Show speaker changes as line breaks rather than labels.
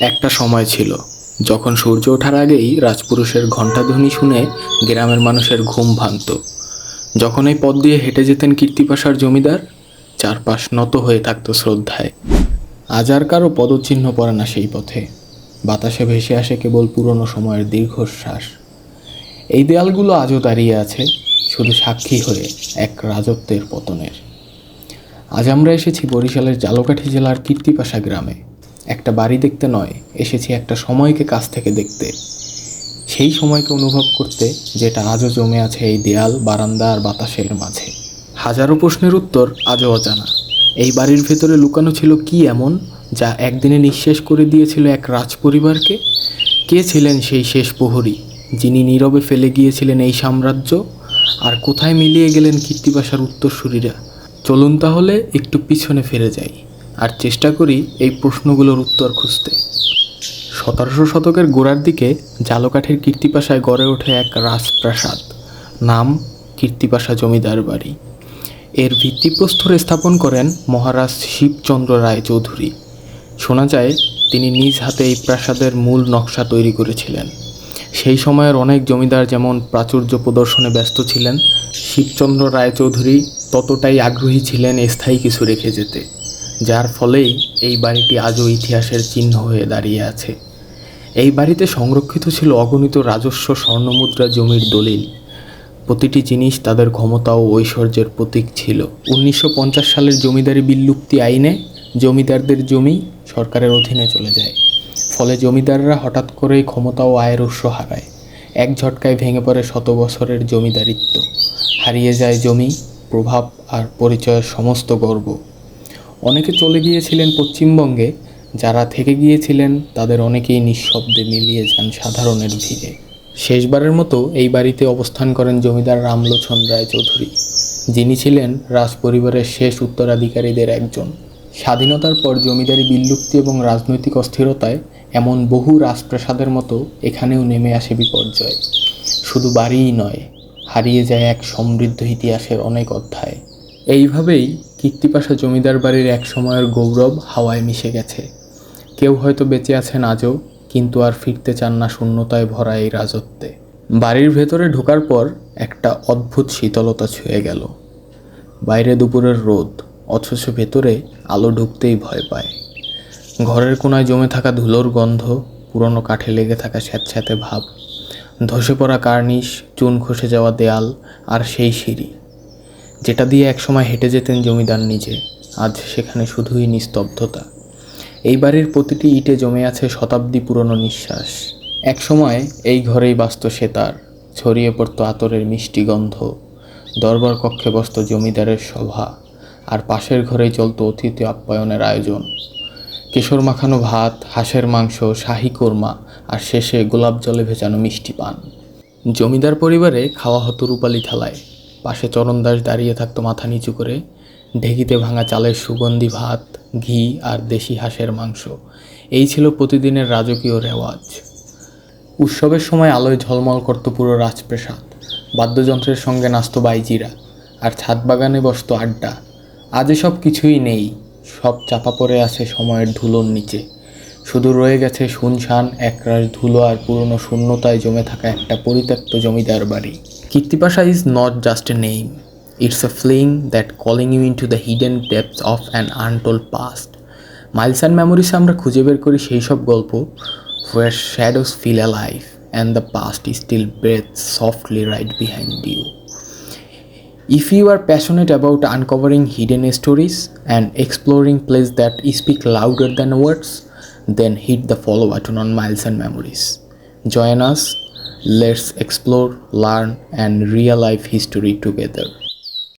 একটা সময় ছিল, যখন সূর্য ওঠার আগেই রাজপুরুষের ঘণ্টাধ্বনি শুনে গ্রামের মানুষের ঘুম ভাঙত। যখন এই পথ দিয়ে হেঁটে যেতেন কীর্তিপাশার জমিদার, চারপাশ নত হয়ে থাকতো শ্রদ্ধায়। আজ আর কারও পদচিহ্ন পড়ে না সেই পথে। বাতাসে ভেসে আসে কেবল পুরনো সময়ের দীর্ঘশ্বাস। এই দেয়ালগুলো আজও দাঁড়িয়ে আছে, শুধু সাক্ষী হয়ে এক রাজত্বের পতনের। আজ আমরা এসেছি বরিশালের জালকাঠি জেলার কীর্তিপাশা গ্রামে। একটা বাড়ি দেখতে নয়, এসেছি একটা সময়কে কাছ থেকে দেখতে। সেই সময়কে অনুভব করতে যেটা আজও জমে আছে এই দেয়াল, বারান্দা আর বাতাসের মাঝে। হাজারো প্রশ্নের উত্তর আজও অজানা। এই বাড়ির ভেতরে লুকানো ছিল কি এমন, যা একদিনে নিঃশেষ করে দিয়েছিল এক রাজপরিবারকে? কে ছিলেন সেই শেষ প্রহরী, যিনি নীরবে ফেলে গিয়েছিলেন এই সাম্রাজ্য? আর কোথায় মিলিয়ে গেলেন কীর্তিবাসার উত্তরসূরিরা? চলুন তাহলে একটু পিছনে ফিরে যাই। আর চেষ্টা করি এই প্রশ্নগুলোর উত্তর খুঁজতে। সতেরোশো শতকের গোড়ার দিকে জালকাঠির কীর্তিপাশায় গড়ে ওঠে এক রাজপ্রাসাদ। নাম কীর্তিপাশা জমিদার বাড়ি। এর ভিত্তিপ্রস্তর স্থাপন করেন মহারাজ শিবচন্দ্র রায় চৌধুরী শোনা যায়, তিনি নিজ হাতে এই প্রাসাদের মূল নকশা তৈরি করেছিলেন। সেই সময়ের অনেক জমিদার যেমন প্রাচুর্য প্রদর্শনে ব্যস্ত ছিলেন, শিবচন্দ্র রায়চৌধুরী ততটাই আগ্রহী ছিলেন স্থায়ী কিছু রেখে যেতে। যার ফলেই এই বাড়িটি আজও ইতিহাসের চিহ্ন হয়ে দাঁড়িয়ে আছে। এই বাড়িতে সংরক্ষিত ছিল অগণিত রাজস্ব স্বর্ণমুদ্রা জমির দলিল। প্রতিটি জিনিস তাদের ক্ষমতা ও ঐশ্বর্যের প্রতীক ছিল। উনিশশো পঞ্চাশ সালের জমিদারি বিলুপ্তি আইনে জমিদারদের জমি সরকারের অধীনে চলে যায়। ফলে জমিদাররা হঠাৎ করেই ক্ষমতা ও আয়ের উৎস হারায়। এক ঝটকায় ভেঙে পড়ে শত বছরের জমিদারিত্ব। হারিয়ে যায় জমি, প্রভাব আর পরিচয়ের সমস্ত গর্ব। অনেকে চলে গিয়েছিলেন পশ্চিমবঙ্গে, যারা থেকে গিয়েছিলেন তাদের অনেকেই নিঃশব্দে মিলিয়ে যান সাধারণের ভিড়ে। শেষবারের মতো এই বাড়িতে অবস্থান করেন জমিদার রামলোচন রায় চৌধুরী যিনি ছিলেন রাজপরিবারের শেষ উত্তরাধিকারীদের একজন। স্বাধীনতার পর জমিদারি বিলুপ্তি এবং রাজনৈতিক অস্থিরতায় এমন বহু রাজপ্রাসাদের মতো এখানেও নেমে আসে বিপর্যয়। শুধু বাড়িই নয়, হারিয়ে যায় এক সমৃদ্ধ ইতিহাসের অনেক অধ্যায়। এইভাবেই কীর্তিপাশা জমিদার বাড়ির এক সময়ের গৌরব হাওয়ায় মিশে গেছে। কেউ হয়তো বেঁচে আছেন আজও, কিন্তু আর ফিরতে চান না শূন্যতায় ভরা এই রাজত্বে। বাড়ির ভেতরে ঢোকার পর একটা অদ্ভুত শীতলতা ছুঁয়ে গেল। বাইরে দুপুরের রোদ, অথচ ভেতরে আলো ঢুকতেই ভয় পায়। ঘরের কোনায় জমে থাকা ধুলোর গন্ধ, পুরনো কাঠে লেগে থাকা স্যাঁতস্যাঁতে ভাব, ধসে পড়া কার্নিশ, চুন খসে যাওয়া দেয়াল, আর সেই সিঁড়ি। যেটা দিয়ে একসময় হেঁটে যেতেন জমিদার নিজে, আজ সেখানে শুধুই নিস্তব্ধতা। এই বাড়ির প্রতিটি ইটে জমে আছে শতাব্দী পুরনো নিঃশ্বাস। একসময় এই ঘরেই বাস্ত সেতার ছড়িয়ে পড়তো আতরের মিষ্টি গন্ধ, দরবার কক্ষে বসত জমিদারের সভা আর পাশের ঘরেই চলতো অতিথি আপ্যায়নের আয়োজন। কেশর মাখানো ভাত, হাঁসের মাংস, শাহি কোরমা, আর শেষে গোলাপ জলে ভেজানো মিষ্টি পান। জমিদার পরিবারে খাওয়া হতো রূপালি থালায়। পাশে চরণদাস দাঁড়িয়ে থাকতো মাথা নিচু করে, ঢেকিতে ভাঙা চালের সুগন্ধি ভাত, ঘি আর দেশি হাঁসের মাংস। এই ছিল প্রতিদিনের রাজকীয় রেওয়াজ। উৎসবের সময় আলোয় ঝলমল করতো পুরো রাজপ্রাসাদ। বাদ্যযন্ত্রের সঙ্গে নাচতো বাইজিরা, আর ছাদ বাগানে বসত আড্ডা। আজ এসব কিছুই নেই, সব চাপা পড়ে আছে সময়ের ধুলোর নিচে। শুধু রয়ে গেছে শুনশান, একরাশ ধুলো আর পুরনো শূন্যতায় জমে থাকা একটা পরিত্যক্ত জমিদার বাড়ি। Is not just a name it's a fling that calling you into the hidden depth of an untold past miles and মেমোরিসে আমরা খুঁজে বের করি সেই সব গল্প where shadows feel alive and the past is still breathes softly right behind you. If you are passionate about uncovering hidden stories and exploring places that speak louder than words, then hit the follow button on Miles and Memories. Join us, let's explore, learn, and real life history together.